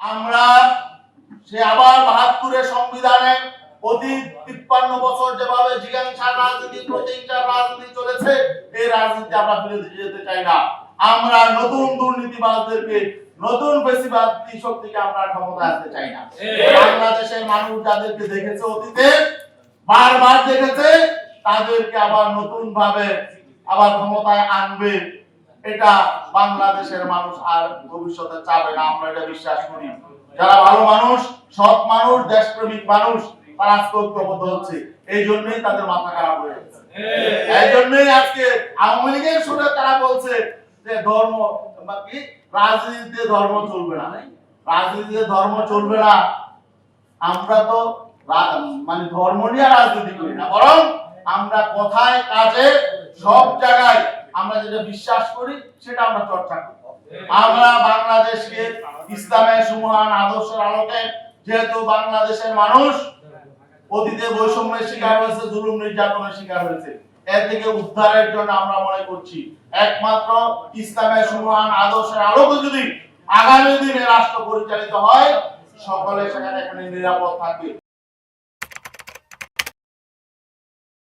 আমরা সে আবার বাহাত্তরের সংবিধানে অতীত তিপ্পান্ন বছর যেভাবে জিজ্ঞাসার রাজনীতি প্রতিহিংসার রাজনীতি চলেছে এই রাজনীতি আমরা ফিরে যেতে চাই না। আমরা নতুন দুর্নীতিবাজদেরকে নতুন বেশিবাদী শক্তিকে আমরা ক্ষমতায় আনতে চাই না। বাংলাদেশের মানুষ যাদেরকে দেখেছে অতীতে বারবার দেখেছে তাদেরকে আবার নতুন ভাবে আবার ক্ষমতায় আনবে। এটা বাংলাদেশের মানুষ আর ভবিষ্যতে চাবে না, আমরা এটা বিশ্বাস করি। যারা ভালো মানুষ, সৎ মানুষ, দেশপ্রেমিক মানুষ, তারা হচ্ছে। এই জন্যই তাদের মাথা খারাপ হয়ে যাচ্ছে। এই জন্যই আজকে আওয়ামী লীগের সুরে তারা বলছে যে ধর্ম কি? রাজনীতিতে ধর্ম চলবে না। রাজনীতিতে ধর্ম চলবে না। আমরা তো মানে ধর্ম নিয়ে রাজনীতি করি না, বরং আমরা কথায়, কাজে সব জায়গায় আমরা যেটা বিশ্বাস করি, সেটা আমরা চর্চা করি আমরা বাংলাদেশকে ইসলামের সুমহান আদর্শের আলোকে, যেহেতু বাংলাদেশের মানুষ, অতীতে বৈষম্যের শিকার হয়েছে, জুলুম নির্যাতনের শিকার হয়েছে। এর থেকে উদ্ধারের জন্য আমরা মনে করছি, একমাত্র ইসলামের সুমহান আদর্শের আলোকে যদি আগামী দিনে রাষ্ট্র পরিচালিত হয়, সকলে সেখানে এখানে নিরাপদ থাকবে।